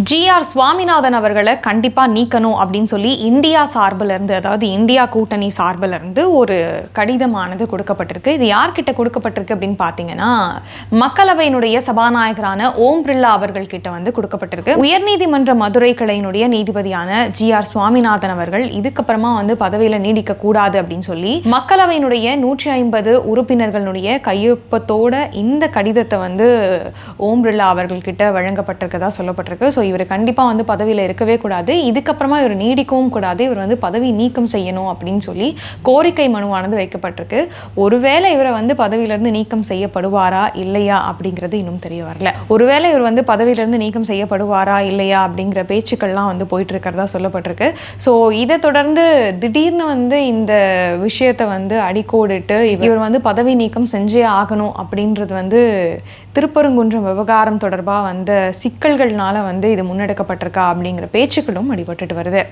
GR Swaminathan அவர்களை கண்டிப்பாக நீக்கணும் அப்படின்னு சொல்லி இந்தியா சார்பில் இருந்து அதாவது இந்தியா கூட்டணி சார்பிலிருந்து ஒரு கடிதமானது கொடுக்கப்பட்டிருக்கு. இது யார்கிட்ட கொடுக்கப்பட்டிருக்கு அப்படின்னு பார்த்தீங்கன்னா மக்களவையினுடைய சபாநாயகரான ஓம் பிர்லா அவர்கள் கிட்ட வந்து கொடுக்கப்பட்டிருக்கு. உயர்நீதிமன்ற மதுரை கிளையினுடைய நீதிபதியான ஜிஆர் சுவாமிநாதன் அவர்கள் இதுக்கப்புறமா வந்து பதவியில் நீடிக்க கூடாது அப்படின்னு சொல்லி மக்களவையினுடைய நூற்றி ஐம்பது உறுப்பினர்களுடைய கையொப்பத்தோட இந்த கடிதத்தை வந்து ஓம் பிர்லா அவர்கள்கிட்ட வழங்கப்பட்டிருக்கதா சொல்லப்பட்டிருக்கு. ஸோ இவர் கண்டிப்பாக வந்து பதவியில் இருக்கவே கூடாது. இதுக்கப்புறமா இவர் நீடிக்கவும் கூடாது. இவர் வந்து பதவி நீக்கம் செய்யணும் அப்படின்னு சொல்லி கோரிக்கை மனுவானது வைக்கப்பட்டிருக்கு. ஒருவேளை இவரை வந்து பதவியிலிருந்து நீக்கம் செய்யப்படுவாரா இல்லையா அப்படிங்கிறது இன்னும் தெரிய வரல. ஒருவேளை இவர் வந்து பதவியிலிருந்து நீக்கம் செய்யப்படுவாரா இல்லையா அப்படிங்கிற பேச்சுக்கள்லாம் வந்து போயிட்டு இருக்கிறதா சொல்லப்பட்டிருக்கு. ஸோ இதை தொடர்ந்து திடீர்னு வந்து இந்த விஷயத்தை வந்து அடிக்கோடிட்டு இவர் வந்து பதவி நீக்கம் செஞ்சே ஆகணும் அப்படின்றது வந்து திருப்பரங்குன்றம் விவகாரம் தொடர்பாக வந்த சிக்கல்கள்னால வந்து இது முன்னெடுக்கப்பட்டிருக்கா அப்படிங்கிற பேச்சுக்களும் அடிபட்டுட்டு வருது.